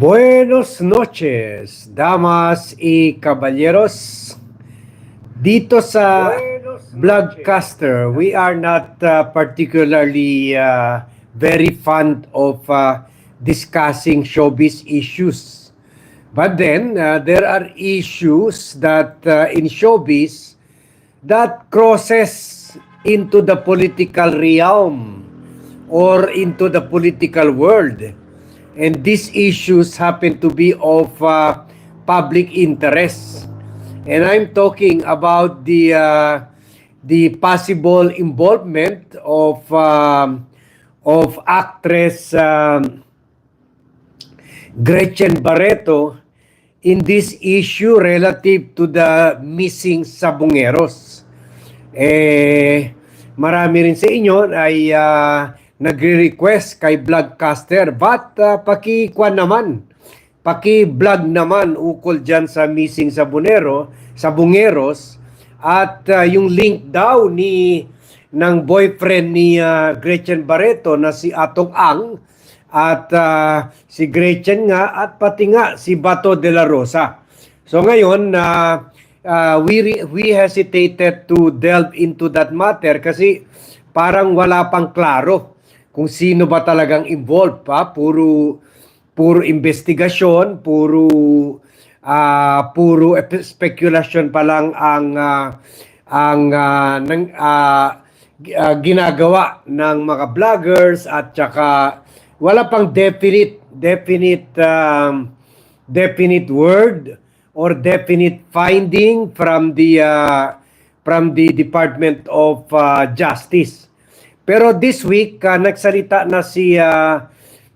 Buenos noches, damas y caballeros. Dito sa Vlogcaster, we are not uh, particularly uh, very fond of uh, discussing showbiz issues. But then, uh, there are issues that uh, in showbiz that crosses into the political realm or into the political world. And these issues happen to be of uh, public interest. And I'm talking about the uh, the possible involvement of um, of actress um, Gretchen Barreto in this issue relative to the missing sabungeros. Eh, marami rin sa inyo ay uh, nagre-request kay Vlogcaster, but uh, pakikuan naman, paki-vlog naman ukol dyan sa missing sabunero, sabungeros, at uh, yung link daw ni ng boyfriend ni uh, Gretchen Barreto na si Atong Ang at uh, si Gretchen nga at pati nga si Bato de la Rosa. So ngayon uh, uh, we we hesitated to delve into that matter kasi parang wala pang klaro kung sino ba talagang involved pa puro puro investigasyon puro uh, puro speculation pa lang ang uh, ang uh, ng uh, uh, ginagawa ng mga vloggers at saka wala pang definite definite um, definite word or definite finding from the uh, from the Department of uh, Justice. Pero this week uh, nagsalita na si uh,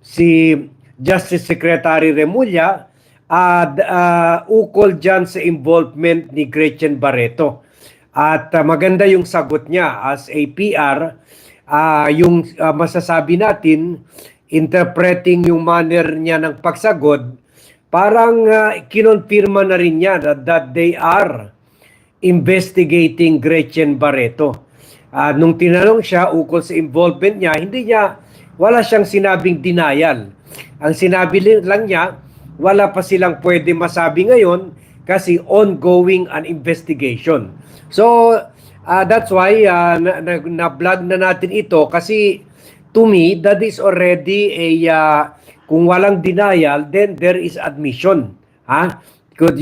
si Justice Secretary Remulla uh, uh, ukol dyan sa involvement ni Gretchen Barreto. At uh, maganda yung sagot niya as a PR, uh, yung uh, masasabi natin, interpreting yung manner niya ng pagsagot, parang uh, kinonfirma na rin niya that, that they are investigating Gretchen Barreto. Uh, nung tinanong siya ukol sa involvement niya, hindi niya, wala siyang sinabing denial. Ang sinabi lang niya, wala pa silang pwede masabi ngayon kasi ongoing an investigation. So, uh, that's why uh, na, na, na-vlog na natin ito kasi to me, that is already a, uh, kung walang denial, then there is admission. Ha?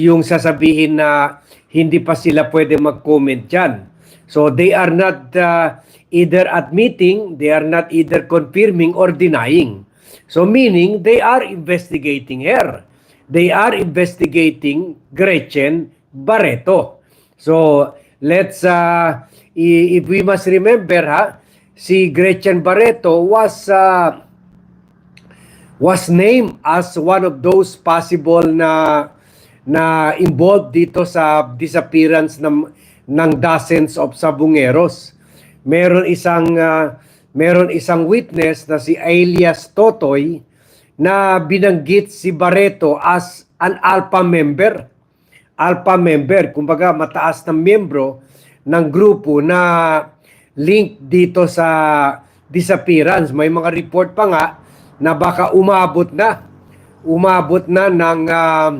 Yung sasabihin na hindi pa sila pwede mag-comment dyan. So they are not uh, either admitting, they are not either confirming or denying. So meaning they are investigating her. They are investigating Gretchen Barreto. So let's uh, if we must remember ha, si Gretchen Barreto was uh, was named as one of those possible na na involved dito sa disappearance ng ng dozens of sabungeros. Meron isang uh, meron isang witness na si Elias Totoy na binanggit si Barreto as an alpha member. Alpha member, kumbaga mataas na miyembro ng grupo na link dito sa disappearance. May mga report pa nga na baka umabot na umabot na ng uh,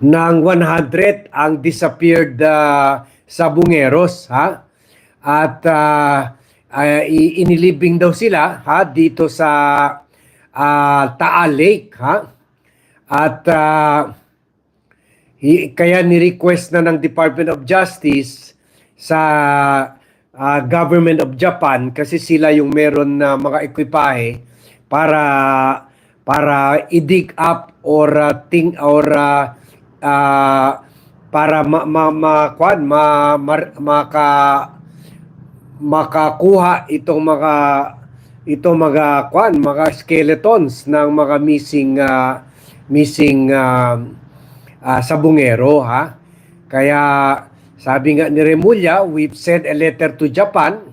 ng 100 ang disappeared uh, sabungeros ha? At uh, uh, inilibing daw sila ha dito sa uh, Taal Lake ha? At uh, kaya ni-request na ng Department of Justice sa uh, government of Japan kasi sila yung meron na mga ekwipahe para para i-dig up or uh, ting or uh, uh, para ma, ma, ma, kwan, ma, ma, maka makakuha itong mga itong mga kwan, mga skeletons ng mga missing uh, missing uh, uh, sabungero ha. Kaya sabi nga ni Remulla, we've sent a letter to Japan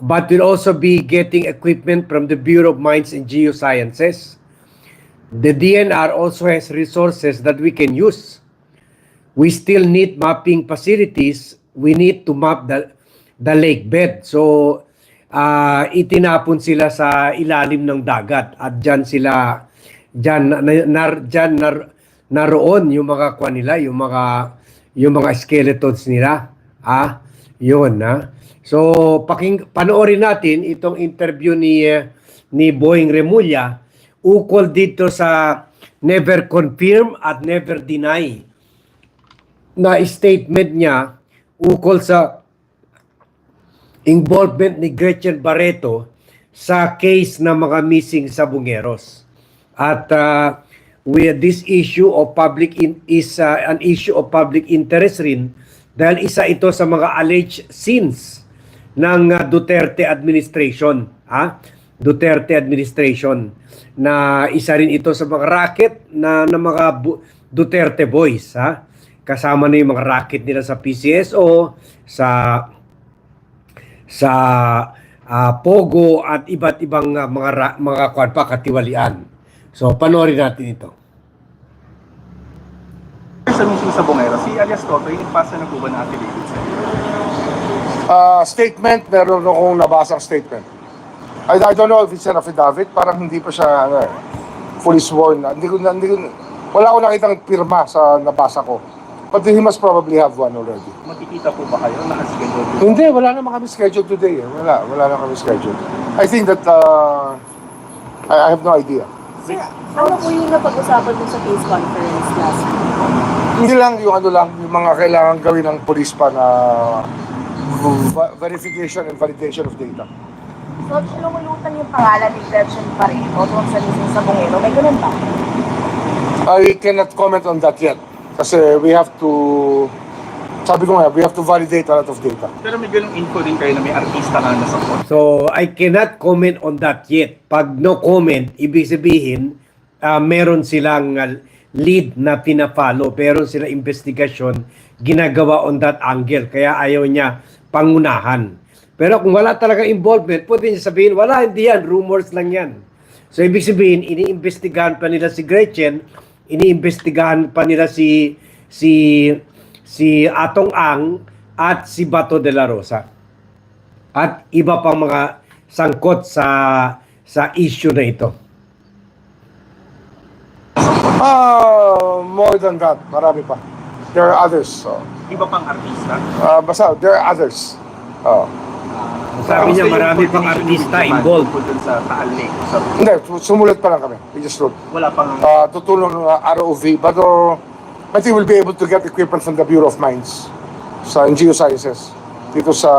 but we'll also be getting equipment from the Bureau of Mines and Geosciences. The DNR also has resources that we can use. We still need mapping facilities. We need to map the the lake bed. So ah, itinapon sila sa ilalim ng dagat at diyan sila diyan na, nar, diyan nar, naroon yung mga kwan nila, yung mga yung mga skeletons nila. Ah, yun na. So paking panoorin natin itong interview ni ni Boeing Remulla ukol dito sa never confirm at never deny na statement niya ukol sa involvement ni Gretchen Barreto sa case ng mga missing sabungeros. At uh, we, this issue of public in, is uh, an issue of public interest rin dahil isa ito sa mga alleged sins ng uh, Duterte administration. Ha? Duterte administration na isa rin ito sa mga racket na ng mga bu- Duterte boys ha kasama na yung mga racket nila sa PCSO sa sa ah, Pogo at iba't ibang ah, mga ra- mga kwan pa katiwalian. So panoorin natin ito. sa mission sa Bungero, si alias Toto, inipasa na po ba na affiliated sa? Ah, statement, meron akong nabasang statement. I, I don't know if it's an affidavit, parang hindi pa siya ano, eh, fully sworn. Hindi ko, na- hindi ko, wala akong nakitang pirma sa nabasa ko. But he must probably have one already. Makikita po ba kayo na schedule Hindi, wala naman kami scheduled today. Eh. Wala, wala na kami scheduled. I think that, uh, I, I have no idea. Sir, ano po yung napag-usapan mo sa case conference last week? Hindi lang yung ano lang, yung mga kailangan gawin ng police pa na verification and validation of data. So, lumulutan yung pangalan ni Gretchen Pareto doon sa mismo sa Bungero. May ganun ba? I cannot comment on that yet. Kasi we have to, sabi ko nga, we have to validate a lot of data. Pero may ganung info din kayo na may artista nga nasa court. So I cannot comment on that yet. Pag no comment, ibig sabihin ah, meron silang ah, lead na pina-follow, meron silang investigasyon ginagawa on that angle. Kaya ayaw niya pangunahan. Pero kung wala talaga involvement, pwede niya sabihin, wala, hindi yan, rumors lang yan. So ibig sabihin, iniimbestigahan pa nila si Gretchen, iniimbestigahan pa nila si si si Atong Ang at si Bato de la Rosa at iba pang mga sangkot sa sa issue na ito. Ah, more than that, marami pa. There are others. So, Iba pang artista. ah, basta, there are others. Oh. Sabi niya marami pang artista involved. sa Taal Lake. Hindi, sumulat pa lang kami. We just wrote. wala pang Uh, tutulong ng uh, ROV, but uh, I think we'll be able to get equipment from the Bureau of Mines sa in Geosciences. Dito sa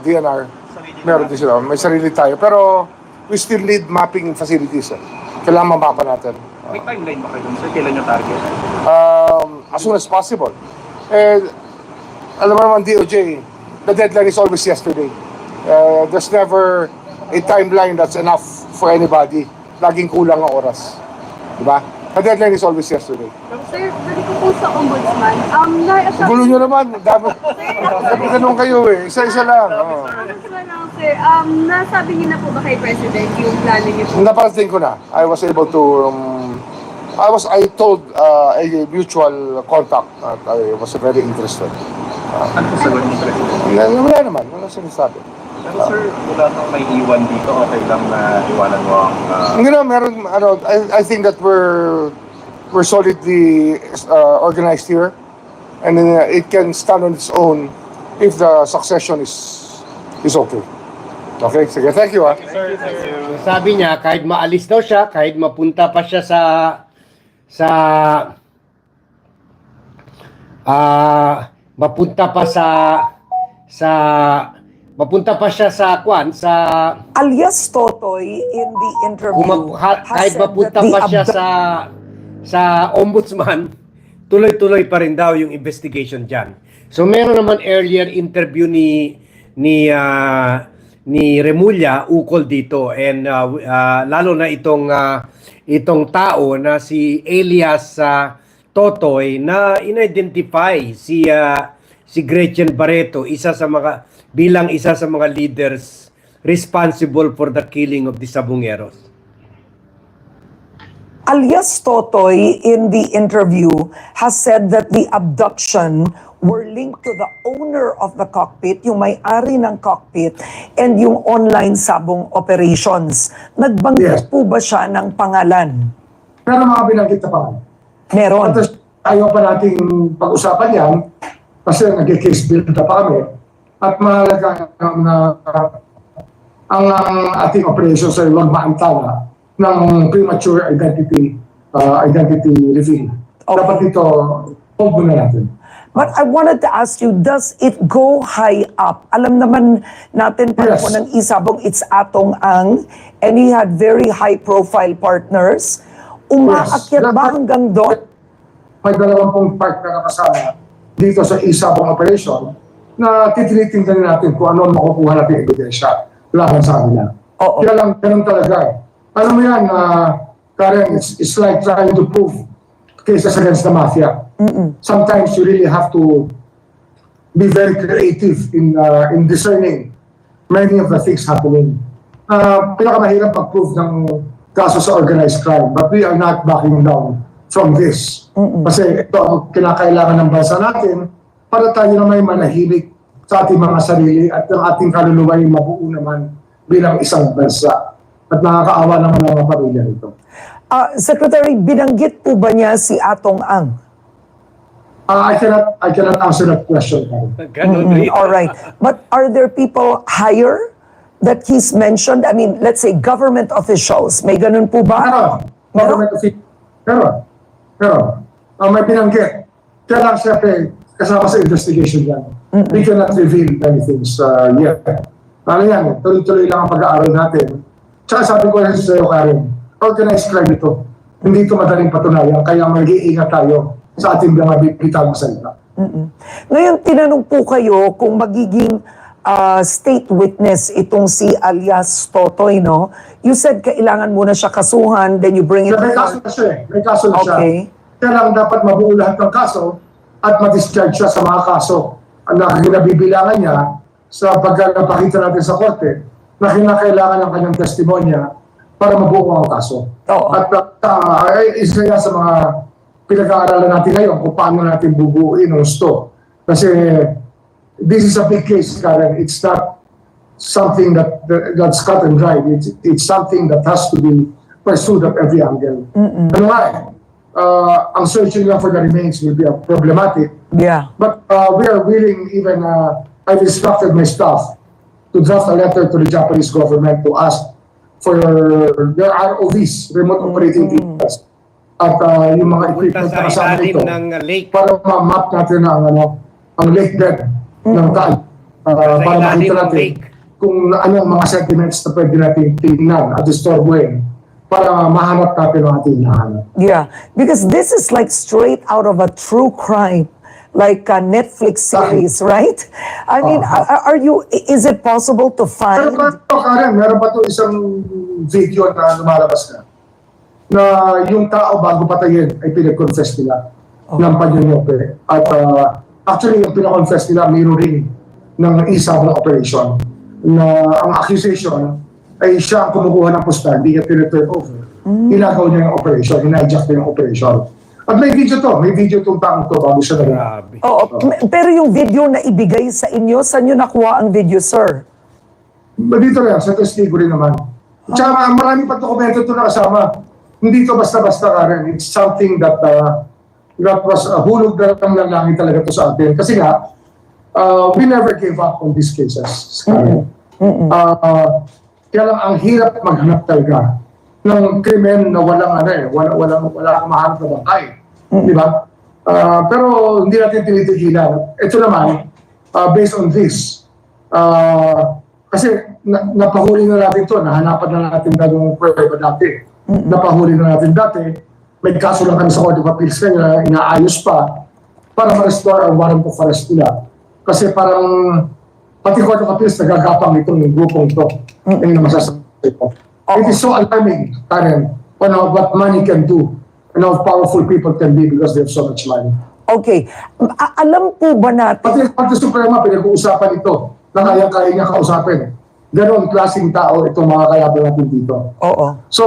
DNR, sarili meron din sila. May sarili tayo. Pero we still need mapping facilities. Eh. Kailangan mamapa natin. May timeline ba kayo dun, sir? Kailan yung target? um, as soon as possible. Eh, alam mo naman DOJ, the deadline is always yesterday. Uh, there's never a timeline that's enough for anybody. Laging kulang ang oras. Diba? The deadline is always yesterday. Sir, balik ko po sa ombudsman. Um, na-assure Gulo nyo naman. Dapat, dapat ganun kayo eh. Isa-isa lang. Oh. Ombudsman lang, sir. Um, nasabi niyo na po ba kay President yung plano niyo po? Naparating ko na. I was able to... Um, I was, I told uh, a mutual contact that I was very interested. Ano po sagot ni President? Wala, wala naman. Wala sinasabi. Pero sir, wala kang may iwan dito. Okay lang na iwanan mo ang... ah, You know, meron, ano, I, I think that we're we're solidly uh, organized here, and uh, it can stand on its own if the succession is is okay. Okay, sige, thank you. Ah. Sabi niya kahit maalis daw siya, kahit mapunta pa siya sa sa ah mapunta pa sa sa mapunta pa siya sa kwan sa alias Totoy in the interview Kung ha- kahit mapunta pa siya sa sa ombudsman, tuloy-tuloy pa rin daw yung investigation diyan. So meron naman earlier interview ni ni ah, ni Remulla ukol dito and w- ah, lalo na itong ah, itong tao na si Elias ah, Totoy na in-identify si ah, si Gretchen Barreto isa sa mga bilang isa sa mga leaders responsible for the killing of the Sabungeros. alias Totoy in the interview has said that the abduction were linked to the owner of the cockpit, yung may-ari ng cockpit, and yung online sabong operations. Nagbanggit Yes. po ba siya ng pangalan? Pero mga binanggit na pangalan. Meron. At ayaw pa nating pag-usapan yan kasi nag-case build na pa kami at mahalaga na ang, ang ating operations ay huwag maantala ng premature identity uh, identity reveal. Okay. Dapat ito, hold muna natin. But I wanted to ask you, does it go high up? Alam naman natin para Yes. po ng isabong it's Atong Ang and he had very high profile partners. Umaakyat Yes. ba hanggang doon? May dalawampung partner na kasama dito sa isabong operation na titinitingnan natin kung ano ang makukuha natin ebidensya laban sa kanila. Oo. Kaya lang, ganun talaga. Alam mo yan, uh, Karen, it's, it's like trying to prove cases against the mafia. Sometimes you really have to be very creative in uh, in discerning many of the things happening. Uh, pinakamahirap mag-prove ng kaso sa organized crime, but we are not backing down from this. Kasi ito ang kinakailangan ng bansa natin para tayo na may manahimik sa ating mga sarili at ang ating kaluluwa ay mabuo naman bilang isang bansa. At nakakaawa naman ang mga pamilya nito. Ah, Secretary, binanggit po ba niya si Atong Ang? Uh, I cannot I cannot answer that question. Rin. All right. But are there people higher that he's mentioned? I mean, let's say government officials. May ganun po ba? Pero, government official. Pero, pero, ang may binanggit, kaya lang siyempre, kasama sa investigation yan. We cannot reveal many things uh, yet. Ano yan, tuloy-tuloy lang ang pag-aaral natin. Tsaka sabi ko rin sa iyo, Karen, organized crime ito. Hindi ito madaling patunayan, kaya mag-iingat tayo sa ating mga bibitaw ng salita. Ngayon, tinanong po kayo kung magiging ah, state witness itong si alias Totoy, no? You said kailangan muna siya kasuhan, then you bring it May kaso na siya eh. May kaso na siya. Okay. Kaya lang dapat mabuo lahat ng kaso at ma-discharge siya sa mga kaso na kinabibilangan niya sa pagkakapakita natin sa korte na kinakailangan ng kanyang testimonya para mabuo ang kaso. Oo. At uh, isa yan sa mga pinag-aaralan natin ngayon kung paano natin bubuuin ang gusto. Kasi this is a big case, Karen. It's not something that, that that's cut and dried. It's, it's something that has to be pursued at every angle. Ano nga eh, uh, ang searching lang for the remains will be a problematic. Yeah. But uh, we are willing even, uh, I've instructed my staff to draft a letter to the Japanese government to ask for their ROVs, remote operating vehicles, at uh, yung mga equipment sa na kasama nito ng lake. para ma-map natin ang, ano, ang lake bed ng Taal. Uh, para makita natin lake. kung ano ang mga sentiments na pwede natin tingnan at istorbohin para mahanap natin ang ating hinahanap. Yeah. Because this is like straight out of a true crime. Like a Netflix series, right? I mean, Uh-huh. are, are you, is it possible to find? pa ito, Karen, meron pa ito isang video na lumalabas na na yung tao bago patayin ay pinag-confess nila ng panyonyope. At uh, actually, yung pinag-confess nila, mirroring ng isa ng operation na ang accusation ay siya ang kumukuha ng pusta, hindi niya pinag-turn over. Inagaw niya yung operation, hinijack niya yung operation. At may video to, may video itong taong to bago siya nag Grabe. Oo, pero yung video na ibigay sa inyo, saan nyo nakuha ang video, sir? Dito rin, sa testigo rin naman. Tsaka marami pa dokumento ito na kasama. Hindi ito basta-basta Karen. It's something that uh, that was uh, hulog na lang ng langit talaga to sa atin. Kasi nga, uh, we never gave up on these cases. Karen. Uh, kaya lang ang hirap maghanap talaga ng krimen na walang ano eh, wala walang wala kang mahanap na bangkay. Di ba? Ah, pero hindi natin tinitigilan. Ito naman, ah, based on this, ah, kasi na, napahuli na natin to, nahanapan na natin gagawang prueba dati. Napahuli na natin dati, may kaso lang kami sa Court of Appeals na inaayos pa para ma-restore ang warrant of arrest nila. Kasi parang pati Court of Appeals nagagapang itong grupong to. Yung masasabi ko. It is so alarming, Karen, on how, what money can do and how powerful people can be because they have so much money. Okay. A- alam po ba natin? Pati Pati Suprema, pinag-uusapan ito na kaya-kaya niya kausapin. Ganon klaseng tao itong mga kayaban natin dito. Oo. So,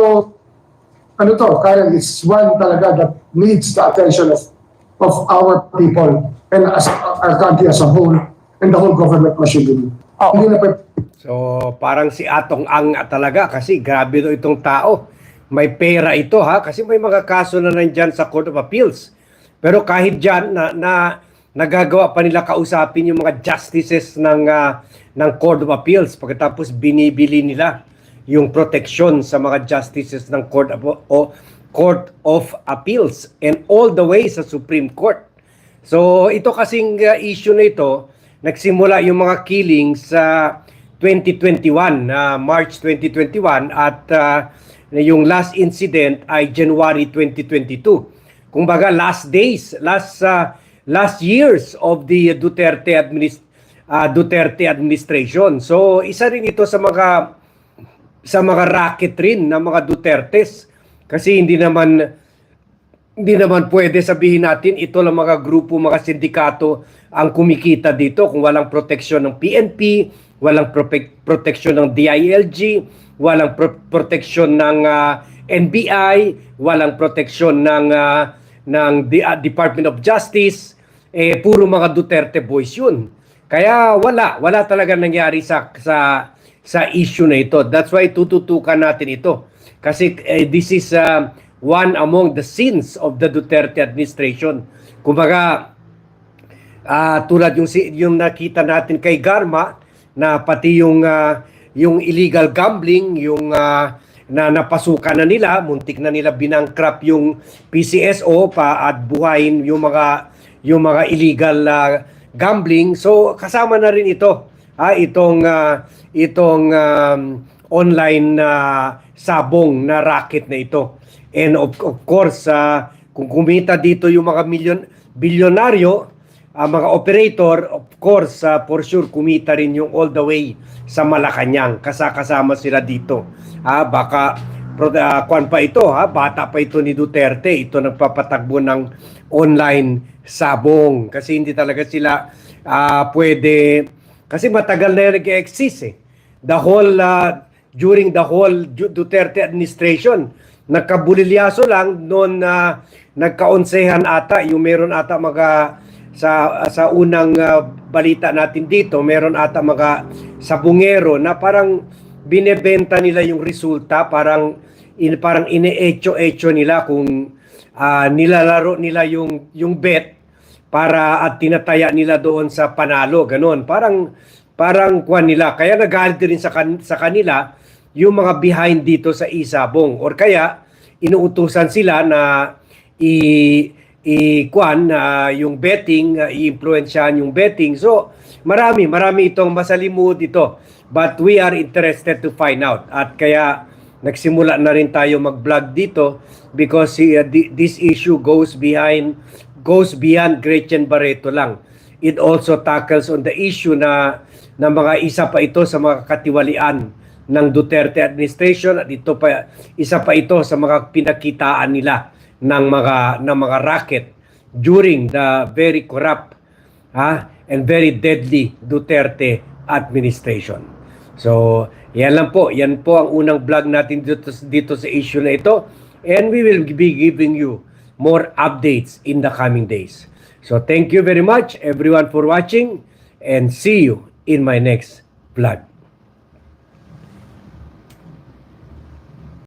ano to, Karen, it's one talaga that needs the attention of of our people and as our country as a whole and the whole government machinery. Oo. Hindi na pe- So, parang si Atong Ang talaga kasi grabe do itong tao. May pera ito ha kasi may mga kaso na nandyan sa Court of Appeals. Pero kahit dyan na, na nagagawa pa nila kausapin yung mga justices ng ah, ng Court of Appeals pagkatapos binibili nila yung protection sa mga justices ng Court of, o, Court of Appeals and all the way sa Supreme Court. So ito kasing uh, issue na ito, nagsimula yung mga killings sa 2021, na March 2021 at uh, yung last incident ay January 2022. Kumbaga last days, last uh, last years of the Duterte administ uh, Duterte administration. So isa rin ito sa mga sa mga racket rin ng mga Dutertes kasi hindi naman hindi naman pwede sabihin natin ito lang mga grupo, mga sindikato ang kumikita dito kung walang proteksyon ng PNP, walang prope- proteksyon ng DILG, walang pro- proteksyon ng ah, NBI, walang proteksyon ng ah, ng D- ah, Department of Justice, eh puro mga Duterte boys yun. Kaya wala, wala talaga nangyari sa sa sa issue na ito. That's why tututukan natin ito. Kasi eh, this is uh, one among the sins of the Duterte administration. Kumbaga, ah tulad yung yung nakita natin kay Garma na pati yung ah, yung illegal gambling, yung ah, na napasukan na nila, muntik na nila binangkrap yung PCSO pa at buhayin yung mga yung mga illegal ah, gambling. So kasama na rin ito. Ah, itong ah, itong um, online na sabong na racket na ito. And of, of course, ah, kung kumita dito yung mga milyon bilyonaryo, ang mga operator, of course, uh, for sure, kumita rin yung all the way sa Malacanang. Kasakasama sila dito. Ah, baka, pro, uh, kwan pa ito, ha? bata pa ito ni Duterte. Ito nagpapatagbo ng online sabong. Kasi hindi talaga sila ah, pwede, kasi matagal na nag-exist eh. The whole, uh, during the whole Du- Duterte administration, nagkabulilyaso lang noon na nagkaonsehan ata, yung meron ata mga sa sa unang uh, balita natin dito, meron ata mga sabungero na parang binebenta nila yung resulta, parang in, parang ine-echo-echo nila kung ah, nilalaro nila yung yung bet para at tinataya nila doon sa panalo, ganun. Parang parang kwan nila. Kaya nagalit rin sa, kan- sa kanila yung mga behind dito sa Isabong. Or kaya inuutusan sila na i i kwan na yung betting uh, i-influensyahan yung betting. So marami marami itong masalimut ito. But we are interested to find out. At kaya nagsimula na rin tayo mag-vlog dito because uh, thi- this issue goes behind goes beyond Gretchen Barreto lang. It also tackles on the issue na na mga isa pa ito sa mga katiwalian ng Duterte administration at ito pa isa pa ito sa mga pinakitaan nila ng mga ng mga racket during the very corrupt ha and very deadly Duterte administration. So, yan lang po. Yan po ang unang vlog natin dito, dito sa issue na ito. And we will be giving you more updates in the coming days. So, thank you very much everyone for watching and see you in my next vlog.